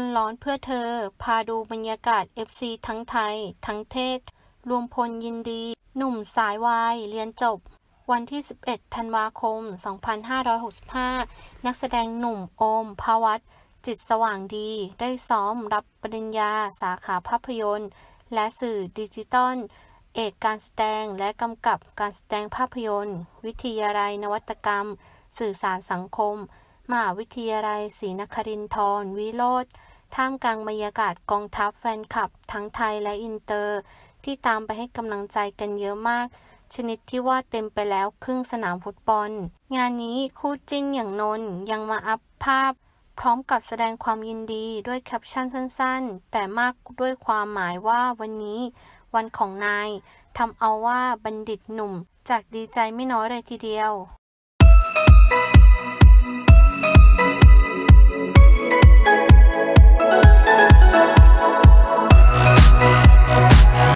นร้อนเพื่อเธอ พาดูบรรยากาศ FC ทั้งไทย ทั้งเทศ รวมพลยินดี หนุ่มสายวาย เรียนจบ วันที่ 11 ธันวาคม 2565 นักแสดงหนุ่มโอม ภาวัตจิตสว่างดี ได้ซ้อมรับปริญญา สาขาภาพยนตร์ และสื่อดิจิตอล เอกการแสดงและกำกับการแสดงภาพยนตร์ วิทยาลัยนวัตกรรม สื่อสารสังคม มหาวิทยาลัยศรีนครินทรวิโรธท่ามกลางบรรยากาศกองทัพแฟนคลับ ทั้งไทยและอินเตอร์ ที่ตามไปให้กำลังใจกันเยอะมาก ชนิดที่ว่าเต็มไปแล้วครึ่งสนามฟุตบอล งานนี้คู่จิ้นอย่างนนยังมาอัพภาพ พร้อมกับแสดงความยินดีด้วยแคปชั่นสั้นๆ แต่มากด้วยความหมายว่าวันนี้ วันของนายทำเอาว่าบัณฑิตหนุ่ม จากดีใจไม่น้อยเลยทีเดียว